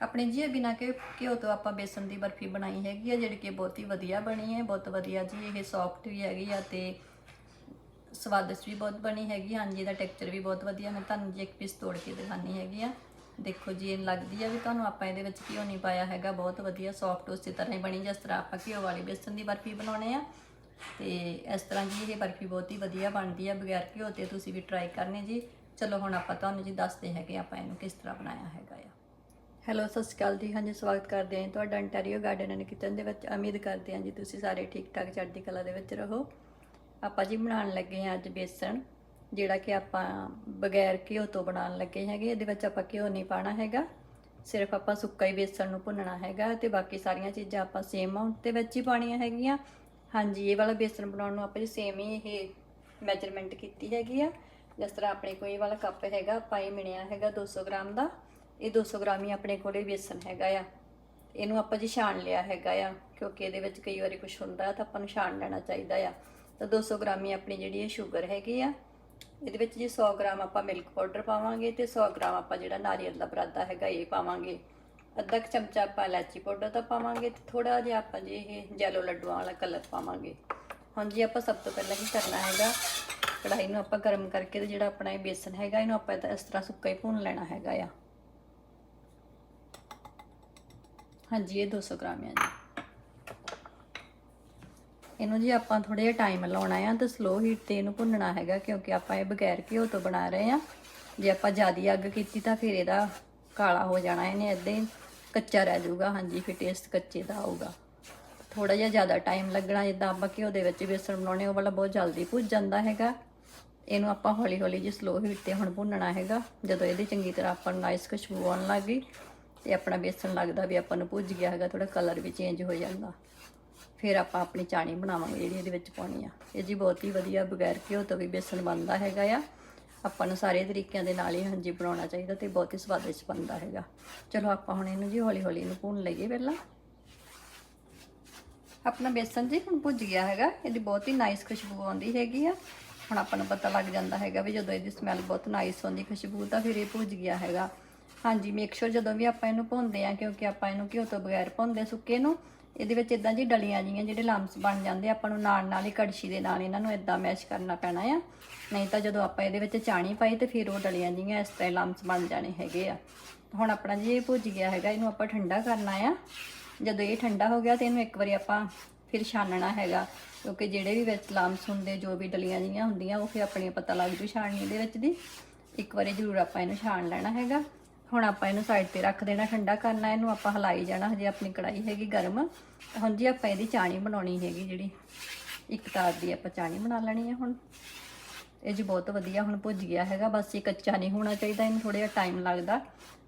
ਆਪਣੇ ਜੀ ਇਹ ਬਿਨਾਂ ਕਿ ਘਿਓ ਤੋਂ ਆਪਾਂ ਬੇਸਨ ਦੀ ਬਰਫੀ ਬਣਾਈ ਹੈਗੀ ਆ, ਜਿਹੜੀ ਕਿ ਬਹੁਤ ਹੀ ਵਧੀਆ ਬਣੀ ਹੈ, ਬਹੁਤ ਵਧੀਆ ਜੀ, ਇਹ ਸੌਫਟ ਵੀ ਹੈਗੀ ਆ ਤੇ ਸਵਾਦਿਸ਼ਟ ਵੀ ਬਹੁਤ ਬਣੀ ਹੈਗੀ ਹਾਂਜੀ, ਇਹਦਾ ਟੈਕਸਚਰ ਵੀ ਬਹੁਤ ਵਧੀਆ ਮੈਂ ਤੁਹਾਨੂੰ ਜੀ ਇੱਕ ਪੀਸ ਤੋੜ ਕੇ ਦਿਖਾਣੀ ਹੈਗੀ ਆ। ਦੇਖੋ ਜੀ, ਇਹ ਲੱਗਦੀ ਆ ਵੀ ਤੁਹਾਨੂੰ ਆਪਾਂ ਇਹਦੇ ਵਿੱਚ ਘਿਓ ਨਹੀਂ ਪਾਇਆ ਹੈਗਾ, ਬਹੁਤ ਵਧੀਆ ਸੌਫਟ ਉਸੇ ਤਰ੍ਹਾਂ ਹੀ ਬਣੀ, ਜਿਸ ਤਰ੍ਹਾਂ ਆਪਾਂ ਘਿਓ ਵਾਲੀ ਬੇਸਨ ਦੀ ਬਰਫੀ ਬਣਾਉਣੇ ਆ। ਤੇ ਇਸ ਤਰ੍ਹਾਂ ਜੀ ਇਹ ਬਰਫੀ ਬਹੁਤ ਹੀ ਵਧੀਆ ਬਣਦੀ ਆ, ਬਗੈਰ ਘਿਓ ਤੇ ਤੁਸੀਂ ਵੀ ਟਰਾਈ ਕਰਨੇ ਜੀ। ਚਲੋ ਹੁਣ ਆਪਾਂ ਤੁਹਾਨੂੰ ਜੀ ਦੱਸਦੇ ਹੈਗੇ ਆਪਾਂ ਇਹਨੂੰ ਕਿਸ ਤਰ੍ਹਾਂ ਬਣਾਇਆ ਹੈਗਾ ਆ। ਹੈਲੋ, ਸਤਿ ਸ਼੍ਰੀ ਅਕਾਲ ਜੀ। ਹਾਂਜੀ, ਸਵਾਗਤ ਕਰਦੇ ਹਾਂ ਤੁਹਾਡਾ ਅੰਟਾਰੀਓ ਗਾਰਡਨ ਐਂਡ ਕਿਚਨ ਦੇ ਵਿੱਚ। ਉਮੀਦ ਕਰਦੇ ਹਾਂ ਜੀ ਤੁਸੀਂ ਸਾਰੇ ਠੀਕ ਠਾਕ ਚੜ੍ਹਦੀ ਕਲਾ ਦੇ ਵਿੱਚ ਰਹੋ। ਆਪਾਂ ਜੀ ਬਣਾਉਣ ਲੱਗੇ ਹਾਂ ਅੱਜ ਬੇਸਣ, ਜਿਹੜਾ ਕਿ ਆਪਾਂ ਬਗੈਰ ਘਿਓ ਤੋਂ ਬਣਾਉਣ ਲੱਗੇ ਹੈਗੇ। ਇਹਦੇ ਵਿੱਚ ਆਪਾਂ ਘਿਓ ਨਹੀਂ ਪਾਣਾ ਹੈਗਾ। ਸਿਰਫ ਆਪਾਂ ਸੁੱਕਾ ਹੀ ਬੇਸਣ ਨੂੰ ਭੁੰਨਣਾ ਹੈਗਾ ਤੇ ਬਾਕੀ ਸਾਰੀਆਂ ਚੀਜ਼ਾਂ ਆਪਾਂ ਸੇਮ ਅਮਾਉਂਟ ਦੇ ਵਿੱਚ ਹੀ ਪਾਣੀਆਂ ਹੈਗੀਆਂ। ਹਾਂਜੀ, ਇਹ ਵਾਲਾ ਬੇਸਣ ਬਣਾਉਣ ਨੂੰ ਆਪਾਂ ਜੀ ਸੇਮ ਹੀ ਇਹ ਮੈਜਰਮੈਂਟ ਕੀਤੀ ਹੈਗੀ ਆ। ਜਿਸ ਤਰ੍ਹਾਂ ਆਪਣੇ ਕੋਈ ਵਾਲਾ ਕੱਪ ਹੈਗਾ, ਆਪਾਂ ਇਹ ਮਿਣਿਆ ਹੈਗਾ 200 ਗ੍ਰਾਮ ਦਾ। ਇਹ 200 ਗ੍ਰਾਮ ਹੀ ਆਪਣੇ ਕੋਲੇ ਬੇਸਨ ਹੈਗਾ ਆ। ਇਹਨੂੰ ਆਪਾਂ ਜੀ ਛਾਣ ਲਿਆ ਹੈਗਾ ਆ, ਕਿਉਂਕਿ ਇਹਦੇ ਵਿੱਚ ਕਈ ਵਾਰੀ ਕੁਝ ਹੁੰਦਾ ਤਾਂ ਆਪਾਂ ਨੂੰ ਛਾਣ ਲੈਣਾ ਚਾਹੀਦਾ ਆ। ਤਾਂ 200 ਗ੍ਰਾਮ ਹੀ ਆਪਣੀ ਜਿਹੜੀ ਇਹ ਸ਼ੂਗਰ ਹੈਗੀ ਆ, ਇਹਦੇ ਵਿੱਚ ਜੀ 100 ਗ੍ਰਾਮ ਆਪਾਂ ਮਿਲਕ ਪਾਊਡਰ ਪਾਵਾਂਗੇ ਤੇ 100 ਗ੍ਰਾਮ ਆਪਾਂ ਜਿਹੜਾ ਨਾਰੀਅਲ ਦਾ ਬਰਾਦਾ ਹੈਗਾ ਇਹ ਪਾਵਾਂਗੇ। ਅੱਧਾ ਕੁ ਚਮਚਾ ਆਪਾਂ ਇਲਾਚੀ ਪਾਊਡਰ ਦਾ ਪਾਵਾਂਗੇ ਤੇ ਥੋੜਾ ਜਿਹਾ ਆਪਾਂ ਜੀ ਇਹ ਜੈਲੋ ਲੱਡੂਆਂ ਵਾਲਾ ਕਲਰ ਪਾਵਾਂਗੇ। ਹੁਣ ਜੀ ਆਪਾਂ ਸਭ ਤੋਂ ਪਹਿਲਾਂ ਕੀ ਕਰਨਾ ਹੈਗਾ ਕੜਾਈ ਨੂੰ ਆਪਾਂ ਗਰਮ ਕਰਕੇ ਤੇ ਜਿਹੜਾ ਆਪਣਾ ਇਹ ਬੇਸਨ ਹੈਗਾ, ਇਹਨੂੰ ਆਪਾਂ ਇਸ ਤਰ੍ਹਾਂ ਸੁੱਕਾ ਹੀ ਭੁੰਨ ਲੈਣਾ ਹੈਗਾ ਆ। ਹਾਂਜੀ, ਇਹ 200 ਗ੍ਰਾਮ ਹੈ ਜੀ। ਇਹਨੂੰ ਜੀ ਆਪਾਂ ਥੋੜਾ ਜਿਹਾ ਟਾਈਮ ਲਾਉਣਾ ਆ ਤੇ ਸਲੋ ਹੀਟ ਤੇ ਇਹਨੂੰ ਭੁੰਨਣਾ ਹੈਗਾ, ਕਿਉਂਕਿ ਆਪਾਂ ਇਹ ਬਗੈਰ ਘਿਓ ਤੋਂ ਬਣਾ ਰਹੇ ਆ। ਜੇ ਆਪਾਂ ਜ਼ਿਆਦਾ ਅੱਗ ਕੀਤੀ ਤਾਂ ਫਿਰ ਇਹਦਾ ਕਾਲਾ ਹੋ ਜਾਣਾ, ਇਹਨੇ ਏਦਾਂ ਹੀ ਕੱਚਾ ਰਹਿ ਜਾਊਗਾ। ਹਾਂਜੀ, ਫਿਰ ਟੇਸਟ ਕੱਚੇ ਦਾ ਆਊਗਾ। ਥੋੜਾ ਜਿਹਾ ਜ਼ਿਆਦਾ ਟਾਈਮ ਲੱਗਣਾ, ਜਿੱਦਾਂ ਆਪਾਂ ਘਿਓ ਦੇ ਵਿੱਚ ਬੇਸਣ ਬਣਾਉਣੇ, ਉਹ ਵਾਲਾ ਬਹੁਤ ਜਲਦੀ ਭੁੱਜ ਜਾਂਦਾ ਹੈਗਾ। ਇਹਨੂੰ ਆਪਾਂ ਹੌਲੀ ਹੌਲੀ ਜੀ ਸਲੋ ਹੀਟ ਤੇ ਹੁਣ ਭੁੰਨਣਾ ਹੈਗਾ, ਜਦੋਂ ਇਹਦੀ ਚੰਗੀ ਤਰ੍ਹਾਂ ਆਪਾਂ ਨੂੰ ਨਾਈਸ ਖੁਸ਼ਬੂ ਆਉਣ ਲੱਗ ਗਈ। ਤੇ ਆਪਣਾ ਬੇਸਣ ਲੱਗਦਾ ਵੀ ਆਪਾਂ ਨੂੰ ਭੁੱਜ ਗਿਆ ਹੈਗਾ ਥੋੜਾ ਕਲਰ ਵੀ ਚੇਂਜ ਹੋ ਜਾਂਦਾ। ਫਿਰ ਆਪਾਂ ਆਪਣੀ ਚਾਣੀ ਬਣਾਵਾਂਗੇ ਜਿਹੜੀ ਇਹਦੇ ਵਿੱਚ ਪਾਉਣੀ ਆ। ਇਹ ਜੀ ਬਹੁਤ ਹੀ ਵਧੀਆ ਬਗੈਰ ਘਿਓ ਤੋਂ ਵੀ ਬੇਸਣ ਬਣਦਾ ਹੈਗਾ ਆ। ਆਪਾਂ ਨੂੰ ਸਾਰੇ ਤਰੀਕਿਆਂ ਦੇ ਨਾਲ ਹੀ ਹਾਂਜੀ ਬਣਾਉਣਾ ਚਾਹੀਦਾ ਤੇ ਬਹੁਤ ਹੀ ਸਵਾਦਿਸ਼ਟ ਬਣਦਾ ਹੈਗਾ। ਚਲੋ ਆਪਾਂ ਹੁਣ ਇਹਨੂੰ ਜੀ ਹੌਲੀ ਹੌਲੀ ਇਹਨੂੰ ਭੁੰਨ ਲਈਏ ਪਹਿਲਾਂ। ਆਪਣਾ ਬੇਸਣ ਜੀ ਹੁਣ ਭੁੱਜ ਗਿਆ ਹੈਗਾ, ਇਹਦੀ ਬਹੁਤ ਹੀ ਨਾਈਸ ਖੁਸ਼ਬੂ ਆਉਂਦੀ ਹੈਗੀ ਆ। ਹੁਣ ਆਪਾਂ ਨੂੰ ਪਤਾ ਲੱਗ ਜਾਂਦਾ ਹੈਗਾ ਵੀ ਜਦੋਂ ਇਹਦੀ ਸਮੈਲ ਬਹੁਤ ਨਾਈਸ ਆਉਂਦੀ, ਖੁਸ਼ਬੂ ਤਾਂ ਫਿਰ ਇਹ ਭੁੱਜ ਗਿਆ ਹੈਗਾ। ਹਾਂਜੀ ਮੇਕ ਸ਼ੋਰ ਜਦੋਂ ਵੀ ਆਪਾਂ ਇਹਨੂੰ ਭੁੰਨਦੇ ਆ ਕਿਉਂਕਿ ਆਪਾਂ ਇਹਨੂੰ ਘਿਓ ਤੋਂ ਬਗੈਰ ਭੁੰਨਦੇ ਸੁੱਕੇ ਨੂੰ ਇਹਦੇ ਵਿੱਚ ਇਦਾਂ ਜੀ ਡਲੀਆਂ ਜੀਆਂ ਜਿਹੜੇ ਲੰਮਸ ਬਣ ਜਾਂਦੇ ਆ, ਆਪਾਂ ਨੂੰ ਨਾਲ ਨਾਲ ਹੀ ਕੜਛੀ ਦੇ ਨਾਲ ਇਹਨਾਂ ਨੂੰ ਇਦਾਂ ਮੈਸ਼ ਕਰਨਾ ਪੈਣਾ ਆ। ਨਹੀਂ ਤਾਂ ਜਦੋਂ ਆਪਾਂ ਇਹਦੇ ਵਿੱਚ ਚਾਣੀ ਪਾਈ ਤੇ ਫਿਰ ਉਹ ਡਲੀਆਂ ਜੀਆਂ ਇਸ ਤਰ੍ਹਾਂ ਲੰਮਸ ਬਣ ਜਾਣੇ ਹੈਗੇ ਆ। ਹੁਣ ਆਪਣਾ ਜੀ ਇਹ ਭੁੱਜ ਗਿਆ ਹੈਗਾ ਇਹਨੂੰ ਆਪਾਂ ਠੰਡਾ ਕਰਨਾ ਆ। ਜਦੋਂ ਇਹ ਠੰਡਾ ਹੋ ਗਿਆ ਤੇ ਇਹਨੂੰ ਇੱਕ ਵਾਰੀ ਆਪਾਂ ਫਿਰ ਛਾਨਣਾ ਹੈਗਾ ਕਿਉਂਕਿ ਜਿਹੜੇ ਵੀ ਵਿੱਚ ਲਾਮਸ ਹੁੰਦੇ ਜੋ ਵੀ ਡਲੀਆਂ ਜੀਆਂ ਹੁੰਦੀਆਂ ਉਹ ਫਿਰ ਆਪਣੀ ਪਤਾ ਲੱਗ ਜੂ ਛਾਣਨੀ ਦੇ ਵਿੱਚ ਦੀ। ਇੱਕ ਵਾਰੀ ਜ਼ਰੂਰ ਆਪਾਂ ਇਹਨੂੰ ਛਾਣ ਲੈਣਾ ਹੈਗਾ। ਹੁਣ ਆਪਾਂ ਇਹਨੂੰ ਸਾਈਡ ਤੇ ਰੱਖ ਦੇਣਾ, ਠੰਡਾ ਕਰਨਾ, ਇਹਨੂੰ ਆਪਾਂ ਹਲਾਈ ਜਾਣਾ, ਹਜੇ ਆਪਣੀ ਕੜਾਈ ਹੈਗੀ ਗਰਮ। ਹੁਣ ਜੀ ਆਪਾਂ ਇਹਦੀ ਚਾਣੀ ਬਣਾਉਣੀ ਹੈਗੀ ਜਿਹੜੀ, ਇੱਕ ਤਾਰ ਦੀ ਆਪਾਂ ਚਾਣੀ ਬਣਾ ਲੈਣੀ ਹੈ ਹੁਣ। ਇਹ ਜੀ ਬਹੁਤ ਵਧੀਆ ਹੁਣ ਭੁੱਜ ਗਿਆ ਹੈਗਾ, ਬਸ ਇਹ ਕੱਚਾ ਨਹੀਂ ਹੋਣਾ ਚਾਹੀਦਾ, ਇਹਨੂੰ ਥੋੜਾ ਜਿਹਾ ਟਾਈਮ ਲੱਗਦਾ।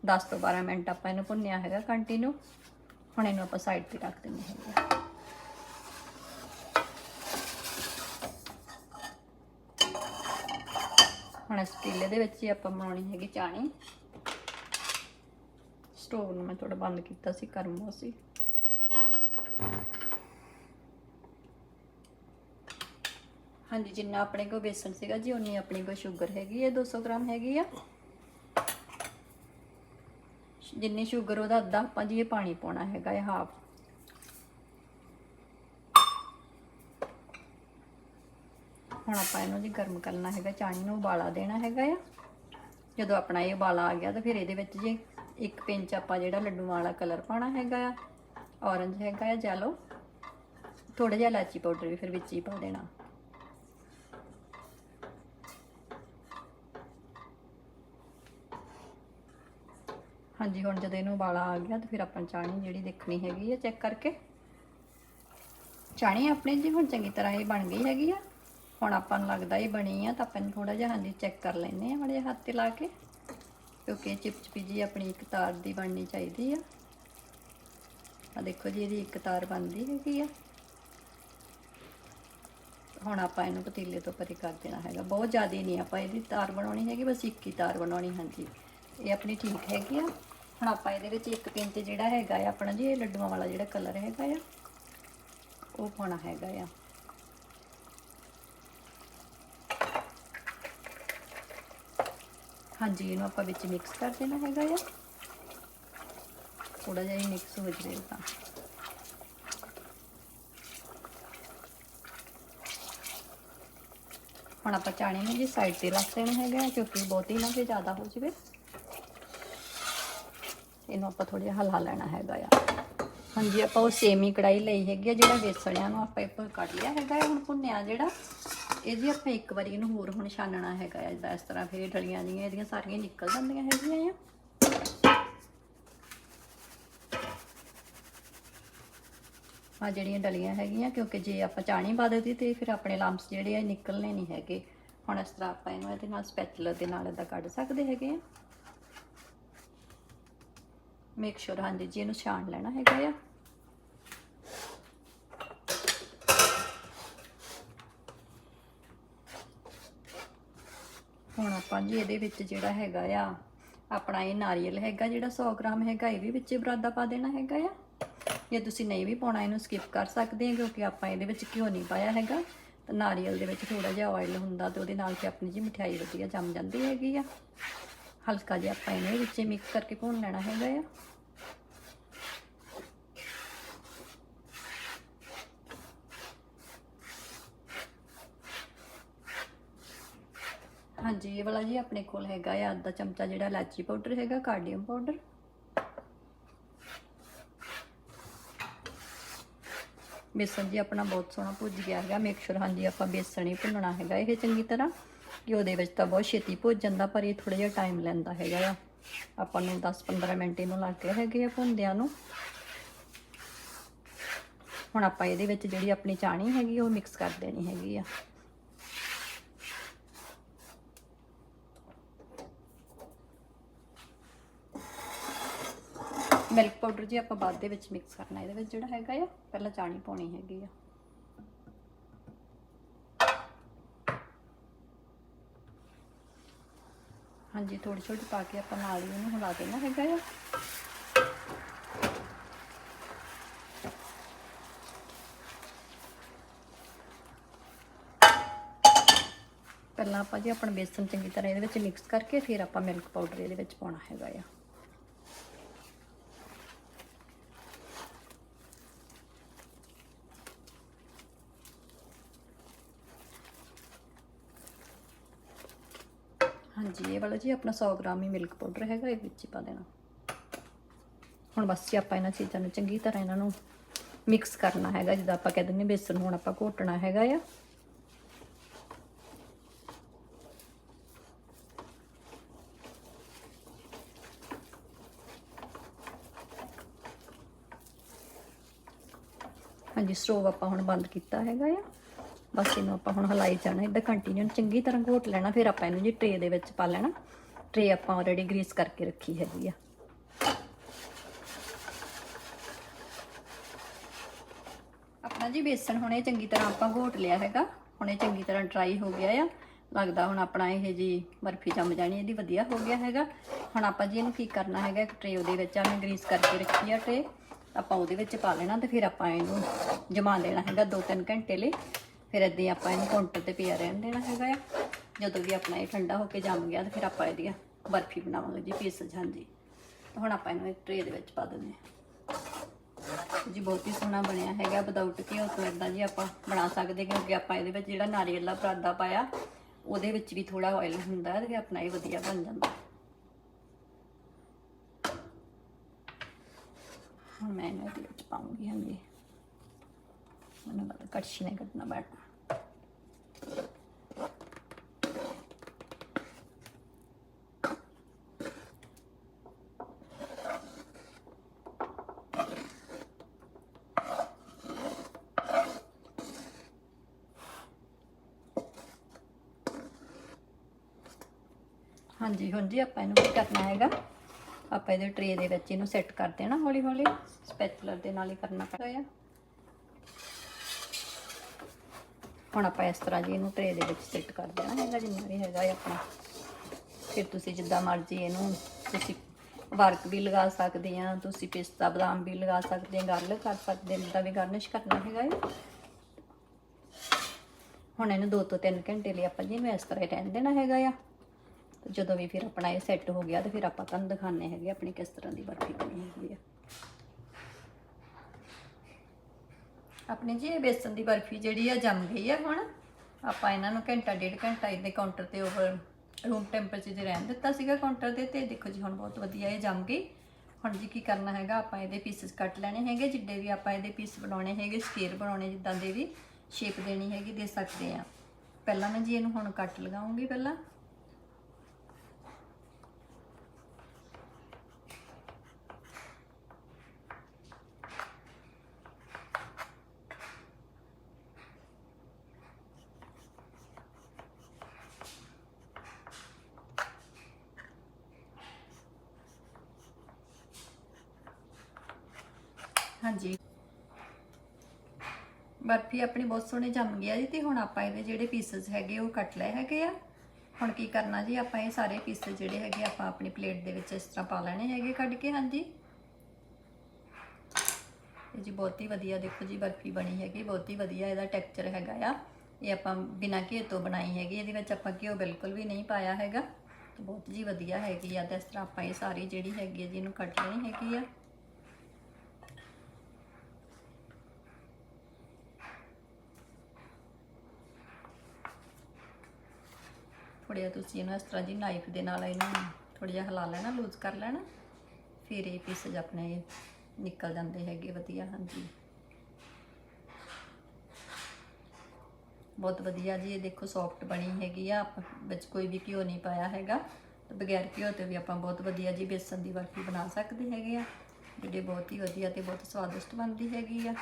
10 ਤੋਂ 12 ਮਿੰਟ ਆਪਾਂ ਇਹਨੂੰ ਭੁੰਨਿਆ ਹੈਗਾ ਕੰਟੀਨਿਊ ਹੁਣ ਇਹਨੂੰ ਆਪਾਂ ਸਾਈਡ ਤੇ ਰੱਖ ਦਿੰਦੇ ਹੈਗੇ ਹੁਣ ਇਸ ਪੀਲੇ ਦੇ ਵਿੱਚ ਹੀ ਆਪਾਂ ਬਣਾਉਣੀ ਹੈਗੀ ਚਾਣੀ। ਸਟੋਵ ਨੂੰ ਮੈਂ ਥੋੜਾ ਬੰਦ ਕੀਤਾ ਸੀ, ਗਰਮ ਹੋ ਸੀ। ਹਾਂਜੀ, ਜਿੰਨਾ ਆਪਣੇ ਕੋਲ ਬੇਸਨ ਸੀਗਾ ਜੀ ਉਨੀ ਆਪਣੇ ਕੋਲ ਸ਼ੂਗਰ ਹੈਗੀ ਹੈ 200 ਗ੍ਰਾਮ ਹੈਗੀ ਆ। ਜਿੰਨੀ ਸ਼ੂਗਰ ਉਹਦਾ ਅੱਧਾ, ਆਪਾਂ ਜੀ ਇਹ ਪਾਣੀ ਪਾਉਣਾ ਹੈਗਾ ਇਹ ਹਾਫ। ਹੁਣ ਆਪਾਂ ਇਹਨੂੰ ਜੀ ਗਰਮ ਕਰਨਾ ਹੈਗਾ ਚਾਣੀ ਨੂੰ ਉਬਾਲਾ ਦੇਣਾ ਹੈਗਾ ਆ। ਜਦੋਂ ਆਪਣਾ ਇਹ ਉਬਾਲਾ ਆ ਗਿਆ, ਤਾਂ ਫਿਰ ਇਹਦੇ ਵਿੱਚ ਜੀ ਇੱਕ ਪਿੰਚ ਆਪਾਂ ਜਿਹੜਾ ਲੱਡੂ ਵਾਲਾ ਕਲਰ ਪਾਉਣਾ ਹੈਗਾ ਆ, ਔਰੰਜ ਹੈਗਾ ਆ, ਜੈਲੋ। ਥੋੜਾ ਜਿਹਾ ਇਲਾਚੀ ਪਾਊਡਰ ਵੀ ਫਿਰ ਵਿੱਚ ਹੀ ਪਾ ਦੇਣਾ। ਹਾਂਜੀ, ਹੁਣ ਜਦੋਂ ਇਹਨੂੰ ਉਬਾਲਾ ਆ ਗਿਆ ਤਾਂ ਫਿਰ ਆਪਾਂ ਚਾਣੀ ਜਿਹੜੀ ਦੇਖਣੀ ਹੈਗੀ ਆ ਚੈੱਕ ਕਰਕੇ। ਚਾਣੀ ਆਪਣੇ ਜੀ ਹੁਣ ਚੰਗੀ ਤਰ੍ਹਾਂ ਇਹ ਬਣ ਗਈ ਹੈਗੀ ਆ। ਹੁਣ ਆਪਾਂ ਨੂੰ ਲੱਗਦਾ ਇਹ ਬਣੀ ਆ ਤਾਂ ਆਪਾਂ ਨੂੰ ਥੋੜਾ ਜਿਹਾ ਹਾਂਜੀ ਚੈੱਕ ਕਰ ਲੈਨੇ ਆ, ਮਾੜੇ ਹੱਥ ਤੇ ਲਾ ਕੇ। ਕਿਉਂਕਿ ਚਿਪਚਿਪੀ ਜੀ ਆਪਣੀ ਇੱਕ ਤਾਰ ਦੀ ਬਣਨੀ ਚਾਹੀਦੀ ਆ। ਆ ਦੇਖੋ ਜੀ, ਇਹਦੀ ਇੱਕ ਤਾਰ ਬਣਦੀ ਹੈਗੀ ਆ। ਹੁਣ ਆਪਾਂ ਇਹਨੂੰ ਪਤੀਲੇ ਤੋਂ ਪਰੇ ਕਰ ਦੇਣਾ ਹੈਗਾ। ਬਹੁਤ ਜ਼ਿਆਦਾ ਨਹੀਂ ਆਪਾਂ ਇਹਦੀ ਤਾਰ ਬਣਾਉਣੀ ਹੈਗੀ, ਬਸ ਇੱਕ ਹੀ ਤਾਰ ਬਣਾਉਣੀ, ਹਾਂਜੀ। ਇਹ ਆਪਣੀ ਠੀਕ ਹੈਗੀ ਆ। ਹੁਣ ਆਪਾਂ ਇਹਦੇ ਵਿੱਚ ਇੱਕ ਪਿੰਚ ਜਿਹੜਾ ਹੈਗਾ ਆ, ਆਪਣਾ ਜੀ, ਇਹ ਲੱਡੂਆਂ ਵਾਲਾ ਜਿਹੜਾ ਕਲਰ ਹੈਗਾ ਆ, ਉਹ ਪਾਉਣਾ ਹੈਗਾ ਆ। ਹਾਂਜੀ, ਇਹਨੂੰ ਆਪਾਂ ਵਿੱਚ ਮਿਕਸ ਕਰ ਦੇਣਾ ਹੈਗਾ ਆ। ਥੋੜਾ ਜਿਹਾ ਮਿਕਸ ਹੋ ਜਾਵੇ ਤਾਂ। ਹੁਣ ਆਪਾਂ ਚਾਣੇ ਨੂੰ ਜੀ ਸਾਈਡ ਤੇ ਰੱਖ ਦੇਣਾ ਹੈਗਾ ਕਿਉਂਕਿ ਬਹੁਤੀ ਨਾ ਫਿਰ ਜ਼ਿਆਦਾ ਹੋ ਜਾਵੇ। ਇਹਨੂੰ ਆਪਾਂ ਥੋੜਾ ਜਿਹਾ ਹਲਾ ਲੈਣਾ ਹੈਗਾ ਆ। ਹਾਂਜੀ, ਆਪਾਂ ਉਹ ਸੇਮ ਹੀ ਕੜਾਈ ਲਈ ਹੈਗੀ ਆ, ਜਿਹੜਾ ਵੇਸਣਿਆਂ ਨੂੰ ਆਪਾਂ ਇੱਕ ਕੱਢ ਲਿਆ ਹੈਗਾ ਹੁਣ ਭੁੰਨਿਆ ਜਿਹੜਾ। ਇਹਦੀ ਆਪਾਂ ਇੱਕ ਵਾਰੀ ਇਹਨੂੰ ਹੋਰ ਹੁਣ ਛਾਨਣਾ ਹੈਗਾ ਆ, ਜਿੱਦਾਂ ਇਸ ਤਰ੍ਹਾਂ ਫਿਰ ਇਹ ਡਲੀਆਂ ਜੀਆਂ ਇਹਦੀਆਂ ਸਾਰੀਆਂ ਨਿਕਲ ਜਾਂਦੀਆਂ ਹੈਗੀਆਂ ਆ। ਆ ਜਿਹੜੀਆਂ ਡਲੀਆਂ ਹੈਗੀਆਂ, ਕਿਉਂਕਿ ਜੇ ਆਪਾਂ ਚਾਣੀ ਪਾ ਦਿੱਤੀ ਤੇ ਫਿਰ ਆਪਣੇ ਲੰਪਸ ਜਿਹੜੇ ਆ ਇਹ ਨਿਕਲਣੇ ਨਹੀਂ ਹੈਗੇ। ਹੁਣ ਇਸ ਤਰ੍ਹਾਂ ਆਪਾਂ ਇਹਨੂੰ ਇਹਦੇ ਨਾਲ ਸਪੈਚੂਲਰ ਦੇ ਨਾਲ ਇਹਦਾ ਕੱਢ ਸਕਦੇ ਹੈਗੇ ਆ। ਮੇਕ ਸ਼ੋਰ ਹਾਂਜੀ ਜੀ ਇਹਨੂੰ ਛਾਣ ਲੈਣਾ ਹੈਗਾ ਆ। ਹੁਣ ਆਪਾਂ ਜੀ ਇਹਦੇ ਵਿੱਚ ਜਿਹੜਾ ਹੈਗਾ ਆ, ਆਪਣਾ ਇਹ ਨਾਰੀਅਲ ਹੈਗਾ ਜਿਹੜਾ 100 ਗ੍ਰਾਮ ਹੈਗਾ, ਇਹ ਵੀ ਵਿੱਚ ਬਰਾਦਾ ਪਾ ਦੇਣਾ ਹੈਗਾ ਆ। ਜੇ ਤੁਸੀਂ ਨਹੀਂ ਵੀ ਪਾਉਣਾ, ਇਹਨੂੰ ਸਕਿਪ ਕਰ ਸਕਦੇ ਆ, ਕਿਉਂਕਿ ਆਪਾਂ ਇਹਦੇ ਵਿੱਚ ਘਿਓ ਨਹੀਂ ਪਾਇਆ ਹੈਗਾ। ਤਾਂ ਨਾਰੀਅਲ ਦੇ ਵਿੱਚ ਥੋੜਾ ਜਿਹਾ ਆਇਲ ਹੁੰਦਾ ਤੇ ਉਹਦੇ ਨਾਲ ਕਿ ਆਪਣੀ ਜੀ ਮਠਿਆਈ ਵਧੀਆ ਜੰਮ ਜਾਂਦੀ ਹੈਗੀ ਆ। ਹਲਕਾ ਜਿਹਾ ਆਪਾਂ ਇਹਨੂੰ ਵਿੱਚ ਮਿਕਸ ਕਰਕੇ ਭੁੰਨ ਲੈਣਾ ਹੈਗਾ ਆ। ਹਾਂਜੀ, ਇਹ ਵਾਲਾ ਜੀ ਆਪਣੇ ਕੋਲ ਹੈਗਾ ਆ, ਅੱਧਾ ਚਮਚਾ ਜਿਹੜਾ ਇਲਾਚੀ ਪਾਊਡਰ ਹੈਗਾ, ਕਾਰਡੀਅਮ ਪਾਊਡਰ। ਬੇਸਨ ਜੀ ਆਪਣਾ ਬਹੁਤ ਸੋਹਣਾ ਭੁੱਜ ਗਿਆ ਹੈਗਾ ਮੇਕ ਸ਼ੋਰ ਹਾਂਜੀ, ਆਪਾਂ ਬੇਸਣ ਹੀ ਭੁੰਨਣਾ ਹੈਗਾ ਇਹ ਚੰਗੀ ਤਰ੍ਹਾਂ, ਕਿ ਉਹਦੇ ਵਿੱਚ ਤਾਂ ਬਹੁਤ ਛੇਤੀ ਭੁੱਜ ਜਾਂਦਾ, ਪਰ ਇਹ ਥੋੜਾ ਜਿਹਾ ਟਾਈਮ ਲੈਂਦਾ ਹੈਗਾ ਆ। ਆਪਾਂ ਨੂੰ 10-15 ਮਿੰਟ ਇਹਨੂੰ ਲੱਗ ਗਏ ਹੈਗੇ ਆ ਭੁੰਨਦਿਆਂ ਨੂੰ। ਹੁਣ ਆਪਾਂ ਇਹਦੇ ਵਿੱਚ ਜਿਹੜੀ ਆਪਣੀ ਚਾਣੀ ਹੈਗੀ, ਉਹ ਮਿਕਸ ਕਰ ਦੇਣੀ ਹੈਗੀ ਆ। ਮਿਲਕ ਪਾਊਡਰ ਜੀ ਆਪਾਂ ਬਾਅਦ ਦੇ ਵਿੱਚ ਮਿਕਸ ਕਰਨਾ, ਇਹਦੇ ਵਿੱਚ ਜਿਹੜਾ ਹੈਗਾ ਆ, ਪਹਿਲਾਂ ਚਾਣੀ ਪਾਉਣੀ ਹੈਗੀ ਆ। ਹਾਂਜੀ ਥੋੜੀ ਥੋੜੀ ਪਾ ਕੇ ਆਪਾਂ ਨਾਲ ਹੀ ਉਹਨੂੰ ਹਿਲਾ ਦੇਣਾ ਹੈਗਾ ਆ। ਪਹਿਲਾਂ ਆਪਾਂ ਜੀ ਆਪਣਾ ਬੇਸਨ ਚੰਗੀ ਤਰ੍ਹਾਂ ਇਹਦੇ ਵਿੱਚ ਮਿਕਸ ਕਰਕੇ ਫਿਰ ਆਪਾਂ ਮਿਲਕ ਪਾਊਡਰ ਇਹਦੇ ਵਿੱਚ ਪਾਉਣਾ ਹੈਗਾ ਆ ਹਾਂਜੀ ਇਹ ਵਾਲਾ ਜੀ ਆਪਣਾ 100 ਗ੍ਰਾਮ ਹੀ ਮਿਲਕ ਪਾਊਡਰ ਹੈਗਾ ਇਹ ਵਿੱਚ ਹੀ ਪਾ ਦੇਣਾ। ਹੁਣ ਬਸ ਜੀ ਆਪਾਂ ਇਹਨਾਂ ਚੀਜ਼ਾਂ ਨੂੰ ਚੰਗੀ ਤਰ੍ਹਾਂ ਇਹਨਾਂ ਨੂੰ ਮਿਕਸ ਕਰਨਾ ਹੈਗਾ, ਜਿੱਦਾਂ ਆਪਾਂ ਕਹਿੰਦੇ ਨੇ ਬੇਸਨ ਹੁਣ ਆਪਾਂ ਘੋਟਣਾ ਹੈਗਾ ਆ। ਹਾਂਜੀ ਸਟੋਵ ਆਪਾਂ ਹੁਣ ਬੰਦ ਕੀਤਾ ਹੈਗਾ ਆ। ਬਸ ਇਹਨੂੰ ਆਪਾਂ ਹੁਣ ਹਲਾਈ ਜਾਣਾ ਇਦਾਂ ਕੰਟੀਨਿਊ ਚੰਗੀ ਤਰ੍ਹਾਂ ਘੋਟ ਲੈਣਾ, ਫਿਰ ਆਪਾਂ ਇਹਨੂੰ ਜੀ ਟਰੇ ਦੇ ਵਿੱਚ ਪਾ ਲੈਣਾ। ਟਰੇ ਆਪਾਂ ਆਲਰੇਡੀ ਗਰੀਸ ਕਰਕੇ ਰੱਖੀ ਹੈਗੀ ਆ। ਆਪਣਾ ਜੀ ਬੇਸਣ ਹੁਣੇ ਚੰਗੀ ਤਰ੍ਹਾਂ ਆਪਾਂ ਘੋਟ ਲਿਆ ਹੈਗਾ, ਹੁਣੇ ਚੰਗੀ ਤਰ੍ਹਾਂ ਡਰਾਈ ਹੋ ਗਿਆ ਆ। ਲੱਗਦਾ ਹੁਣ ਆਪਣਾ ਇਹ ਜੀ ਬਰਫੀ ਜੰਮ ਜਾਣੀ, ਇਹਦੀ ਵਧੀਆ ਹੋ ਗਿਆ ਹੈਗਾ। ਹੁਣ ਆਪਾਂ ਜੀ ਇਹਨੂੰ ਕੀ ਕਰਨਾ ਹੈਗਾ, ਇੱਕ ਟਰੇ ਉਹਦੇ ਵਿੱਚ ਆ ਮੈਂ ਗਰੀਸ ਕਰਕੇ ਰੱਖੀ ਆ ਟਰੇ ਆਪਾਂ ਉਹਦੇ ਵਿੱਚ ਪਾ ਲੈਣਾ ਤੇ ਫਿਰ ਆਪਾਂ ਇਹਨੂੰ ਜਮਾ ਦੇਣਾ ਹੈਗਾ 2-3 ਘੰਟੇ ਲਈ। ਫਿਰ ਇੱਦਾਂ ਹੀ ਆਪਾਂ ਇਹਨੂੰ ਕਾਊਂਟਰ ਤੇ ਪਿਆ ਰਹਿਣ ਦੇਣਾ ਹੈਗਾ ਆ। ਜਦੋਂ ਵੀ ਆਪਣਾ ਇਹ ਠੰਡਾ ਹੋ ਕੇ ਜੰਮ ਗਿਆ ਤਾਂ ਫਿਰ ਆਪਾਂ ਇਹਦੀਆਂ ਬਰਫੀ ਬਣਾਵਾਂਗੇ ਜੀ ਪੀਸਸ ਹਾਂਜੀ। ਤਾਂ ਹੁਣ ਆਪਾਂ ਇਹਨੂੰ ਇੱਕ ਟਰੇ ਦੇ ਵਿੱਚ ਪਾ ਦਿੰਦੇ ਹਾਂ। ਜੀ ਬਹੁਤ ਹੀ ਸੋਹਣਾ ਬਣਿਆ ਹੈਗਾ ਵਿਦਆਊਟ ਘਿਓ ਤੋਂ ਇਦਾਂ ਜੀ ਆਪਾਂ ਬਣਾ ਸਕਦੇ ਕਿਉਂਕਿ ਆਪਾਂ ਇਹਦੇ ਵਿੱਚ ਜਿਹੜਾ ਨਾਰੀਅਲ ਦਾ ਪਰਾਦਾ ਪਾਇਆ, ਉਹਦੇ ਵਿੱਚ ਵੀ ਥੋੜਾ ਆਇਲ ਹੁੰਦਾ ਹੈ ਤੇ ਆਪਣਾ ਇਹ ਵਧੀਆ ਬਣ ਜਾਂਦਾ। ਹੁਣ ਮੈਂ ਇਹਨੂੰ ਇਹਦੇ ਵਿੱਚ ਪਾਉਂਗੀ, ਹਾਂਜੀ। ਮੈਨੂੰ ਲੱਗਦਾ ਕੜਛੀ ਨੇ ਕੱਟਣਾ ਹਾਂਜੀ ਹੁਣ ਜੀ ਆਪਾਂ ਇਹਨੂੰ ਕੀ ਕਰਨਾ ਹੈਗਾ? ਆਪਾਂ ਇਹਦੇ ਟਰੇ ਦੇ ਵਿੱਚ ਇਹਨੂੰ ਸੈੱਟ ਕਰ ਦੇਣਾ ਹੌਲੀ ਹੌਲੀ ਸਪੈਚੂਲਰ ਦੇ ਨਾਲ ਹੀ ਕਰਨਾ ਪੈਂਦਾ ਆ ਹੁਣ ਆਪਾਂ ਇਸ ਤਰ੍ਹਾਂ ਜੀ ਇਹਨੂੰ ਟਰੇ ਦੇ ਵਿੱਚ ਸੈੱਟ ਕਰ ਦੇਣਾ ਹੈਗਾ, ਜਿੰਨਾ ਵੀ ਹੈਗਾ ਇਹ ਆਪਣਾ। ਫਿਰ ਤੁਸੀਂ ਜਿੱਦਾਂ ਮਰਜ਼ੀ ਇਹਨੂੰ ਤੁਸੀਂ ਵਰਕ ਵੀ ਲਗਾ ਸਕਦੇ ਆ, ਤੁਸੀਂ ਪਿਸਤਾ ਬਦਾਮ ਵੀ ਲਗਾ ਸਕਦੇ ਆ ਗਾਰਲਿਕ ਕਰ ਸਕਦੇ ਆ, ਜਿੱਦਾਂ ਵੀ ਗਾਰਨਿਸ਼ ਕਰਨਾ ਹੈਗਾ ਇਹ। ਹੁਣ ਇਹਨੂੰ 2 ਤੋਂ 3 ਘੰਟੇ ਲਈ ਆਪਾਂ ਜੀ ਇਹਨੂੰ ਇਸ ਤਰ੍ਹਾਂ ਹੀ ਰਹਿਣ ਦੇਣਾ ਹੈਗਾ ਆ। ਜਦੋਂ ਵੀ ਫਿਰ ਆਪਣਾ ਇਹ ਸੈੱਟ ਹੋ ਗਿਆ, ਤੇ ਫਿਰ ਆਪਾਂ ਤੁਹਾਨੂੰ ਦਿਖਾਣੇ ਹੈਗੇ ਆਪਣੀ ਕਿਸ ਤਰ੍ਹਾਂ ਦੀ ਬਰਫੀ ਬਣੀ ਹੈਗੀ ਆ। ਆਪਣੇ ਜੀ ਇਹ ਬੇਸਨ ਦੀ ਬਰਫੀ ਜਿਹੜੀ ਆ ਜੰਮ ਗਈ ਆ ਹੁਣ। ਆਪਾਂ ਇਹਨਾਂ ਨੂੰ ਘੰਟਾ, ਡੇਢ ਘੰਟਾ ਇਹਦੇ ਕਾਊਂਟਰ ਤੇ ਓਵਰ ਰੂਮ ਟੈਂਪਰੇਚਰ 'ਚ ਰਹਿਣ ਦਿੱਤਾ ਸੀਗਾ ਕਾਊਂਟਰ ਤੇ ਤੇ, ਦੇਖੋ ਜੀ ਹੁਣ ਬਹੁਤ ਵਧੀਆ ਇਹ ਜੰਮ ਗਈ। ਹੁਣ ਜੀ ਕੀ ਕਰਨਾ ਹੈਗਾ, ਆਪਾਂ ਇਹਦੇ ਪੀਸਸ ਕੱਟ ਲੈਣੇ ਹੈਗੇ, ਜਿੱਡੇ ਵੀ ਆਪਾਂ ਇਹਦੇ ਪੀਸ ਬਣਾਉਣੇ ਹੈਗੇ ਸਕੇਅਰ ਬਣਾਉਣੇ, ਜਿੱਦਾਂ ਦੇ ਵੀ ਸ਼ੇਪ ਦੇਣੀ ਹੈਗੀ, ਦੇ ਸਕਦੇ ਆ। ਪਹਿਲਾਂ ਮੈਂ ਜੀ ਇਹਨੂੰ ਹੁਣ ਕੱਟ ਲਗਾਉਂਗੀ ਪਹਿਲਾਂ। ਹਾਂਜੀ। ਬਰਫੀ ਆਪਣੀ ਬਹੁਤ ਸੋਹਣੀ ਜੰਮ ਗਈ ਆ ਜੀ ਤੇ ਹੁਣ ਆਪਾਂ ਇਹਦੇ ਜਿਹੜੇ ਪੀਸਸ ਹੈਗੇ ਉਹ ਕੱਟ ਲਏ ਹੈਗੇ ਆ। ਹੁਣ ਕੀ ਕਰਨਾ ਜੀ, ਆਪਾਂ ਇਹ ਸਾਰੇ ਪੀਸ ਜਿਹੜੇ ਹੈਗੇ ਆਪਾਂ ਆਪਣੀ ਪਲੇਟ ਦੇ ਵਿੱਚ ਇਸ ਤਰ੍ਹਾਂ ਪਾ ਲੈਣੇ ਹੈਗੇ ਕੱਢ ਕੇ, ਹਾਂਜੀ। ਇਹ ਜੀ ਬਹੁਤ ਹੀ ਵਧੀਆ ਦੇਖੋ ਜੀ, ਬਰਫੀ ਬਣੀ ਹੈਗੀ, ਬਹੁਤ ਹੀ ਵਧੀਆ ਇਹਦਾ ਟੈਕਸਚਰ ਹੈਗਾ ਆ। ਇਹ ਆਪਾਂ ਬਿਨਾਂ ਘੀ ਤੋਂ ਬਣਾਈ ਹੈਗੀ, ਇਹਦੇ ਵਿੱਚ ਆਪਾਂ ਘਿਓ ਬਿਲਕੁਲ ਵੀ ਨਹੀਂ ਪਾਇਆ ਹੈਗਾ। ਤੇ ਬਹੁਤ ਜੀ ਵਧੀਆ ਹੈਗੀ ਆ ਤੇ ਇਸ ਤਰ੍ਹਾਂ ਆਪਾਂ ਇਹ ਸਾਰੀ ਜਿਹੜੀ ਹੈਗੀ ਆ ਜੀ ਇਹਨੂੰ ਕੱਟ ਲੈਣੀ ਹੈਗੀ ਆ। ਥੋੜ੍ਹਾ ਜਿਹਾ ਤੁਸੀਂ ਇਹਨੂੰ ਇਸ ਤਰ੍ਹਾਂ ਜੀ ਨਾਈਫ ਦੇ ਨਾਲ ਇਹਨੂੰ ਥੋੜ੍ਹਾ ਜਿਹਾ ਹਿਲਾ ਲੈਣਾ ਲੂਜ਼ ਕਰ ਲੈਣਾ। ਫਿਰ ਇਹ ਪੀਸਜ ਆਪਣੇ ਨਿਕਲ ਜਾਂਦੇ ਹੈਗੇ ਵਧੀਆ, ਹਾਂਜੀ। ਬਹੁਤ ਵਧੀਆ ਜੀ, ਇਹ ਦੇਖੋ ਸੌਫਟ ਬਣੀ ਹੈਗੀ ਆ, ਆਪਾਂ ਵਿੱਚ ਕੋਈ ਵੀ ਘਿਓ ਨਹੀਂ ਪਾਇਆ ਹੈਗਾ। ਤੇ ਬਗੈਰ ਘਿਓ ਤੇ ਵੀ ਆਪਾਂ ਬਹੁਤ ਵਧੀਆ ਜੀ ਬੇਸਨ ਦੀ ਬਰਫੀ ਬਣਾ ਸਕਦੇ ਹੈਗੇ ਆ। ਜਿਹੜੀ ਬਹੁਤ ਹੀ ਵਧੀਆ ਤੇ ਬਹੁਤ ਸਵਾਦਿਸ਼ਟ ਬਣਦੀ ਹੈਗੀ ਆ।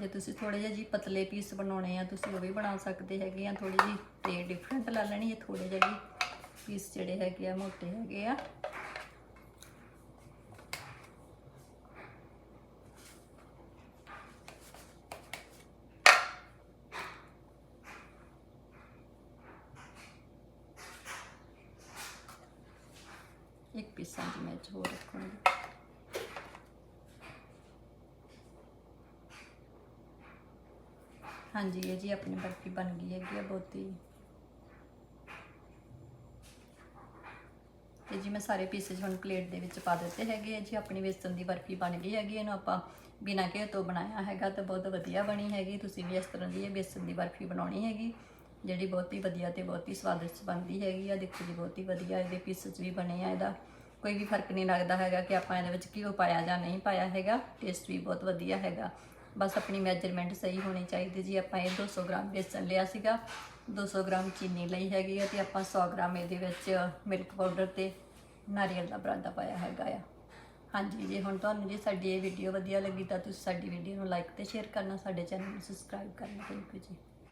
ਜੇ ਤੁਸੀਂ ਥੋੜੇ ਜਿਹਾ ਜੀ ਪਤਲੇ ਪੀਸ ਬਣਾਉਣੇ ਆ, ਤੁਸੀਂ ਉਹ ਵੀ ਬਣਾ ਸਕਦੇ ਹੈਗੇ ਆ ਥੋੜੀ ਜੀ ਤੇ ਡਿਫਰੈਂਟ ਲੈ ਲੈਣੀ ਹੈ ਥੋੜੇ ਜਿਹੇ ਜੀ ਪੀਸ ਜਿਹੜੇ ਹੈਗੇ ਆ, ਮੋਟੇ ਹੈਗੇ ਆ ਇੱਕ ਪੀਸਾਂ ਦੀ ਮੈਂ ਹੋਰ ਰੱਖੂੰਗੀ ਹਾਂਜੀ, ਇਹ ਜੀ ਆਪਣੀ ਬਰਫੀ ਬਣ ਗਈ ਹੈਗੀ ਆ ਬਹੁਤ। ਹੀ ਤੇ ਜੀ ਮੈਂ ਸਾਰੇ ਪੀਸਸ ਹੁਣ ਪਲੇਟ ਦੇ ਵਿੱਚ ਪਾ ਦਿੱਤੇ ਹੈਗੇ ਆ ਜੀ, ਆਪਣੀ ਵੇਸਣ ਦੀ ਬਰਫੀ ਬਣ ਗਈ ਹੈਗੀ, ਇਹਨੂੰ ਆਪਾਂ ਬਿਨਾਂ ਘਿਓ ਤੋਂ ਬਣਾਇਆ ਹੈਗਾ ਤਾਂ ਬਹੁਤ ਵਧੀਆ ਬਣੀ ਹੈਗੀ। ਤੁਸੀਂ ਵੀ ਇਸ ਤਰ੍ਹਾਂ ਦੀ ਇਹ ਵੇਸਣ ਦੀ ਬਰਫੀ ਬਣਾਉਣੀ ਹੈਗੀ, ਜਿਹੜੀ ਬਹੁਤ ਹੀ ਵਧੀਆ ਤੇ ਬਹੁਤ ਹੀ ਸਵਾਦਿਸ਼ਟ ਬਣਦੀ ਹੈਗੀ ਆ। ਦੇਖੋ ਜੀ, ਬਹੁਤ ਹੀ ਵਧੀਆ ਇਹਦੇ ਪੀਸਸ ਵੀ ਬਣੇ ਆ ਇਹਦਾ। ਕੋਈ ਵੀ ਫ਼ਰਕ ਨਹੀਂ ਲੱਗਦਾ ਹੈਗਾ ਕਿ ਆਪਾਂ ਇਹਦੇ ਵਿੱਚ ਘਿਓ ਪਾਇਆ ਜਾਂ ਨਹੀਂ ਪਾਇਆ ਹੈਗਾ ਟੇਸਟ ਵੀ ਬਹੁਤ ਵਧੀਆ ਹੈਗਾ। ਬਸ ਆਪਣੀ ਮੈਜਰਮੈਂਟ ਸਹੀ ਹੋਣੀ ਚਾਹੀਦੀ ਜੀ। ਆਪਾਂ ਇਹ 200 ਗ੍ਰਾਮ ਬੇਸਨ ਲਿਆ ਸੀਗਾ। 200 ਗ੍ਰਾਮ ਚੀਨੀ ਲਈ ਹੈਗੀ ਆ ਤੇ ਆਪਾਂ 100 ਗ੍ਰਾਮ ਇਹਦੇ ਵਿੱਚ ਮਿਲਕ ਪਾਊਡਰ ਤੇ ਨਾਰੀਅਲ ਦਾ ਬਰਾਦਾ ਪਾਇਆ ਹੈਗਾ ਆ। ਹਾਂਜੀ ਜੇ, ਹੁਣ ਤੁਹਾਨੂੰ ਜੇ ਸਾਡੀ ਇਹ ਵੀਡੀਓ ਵਧੀਆ ਲੱਗੀ ਤਾਂ ਤੁਸੀਂ ਸਾਡੀ ਵੀਡੀਓ ਨੂੰ ਲਾਈਕ ਤੇ ਸ਼ੇਅਰ ਕਰਨਾ, ਸਾਡੇ ਚੈਨਲ ਨੂੰ ਸਬਸਕ੍ਰਾਈਬ ਕਰਨਾ ਥੈਂਕ ਯੂ ਜੀ।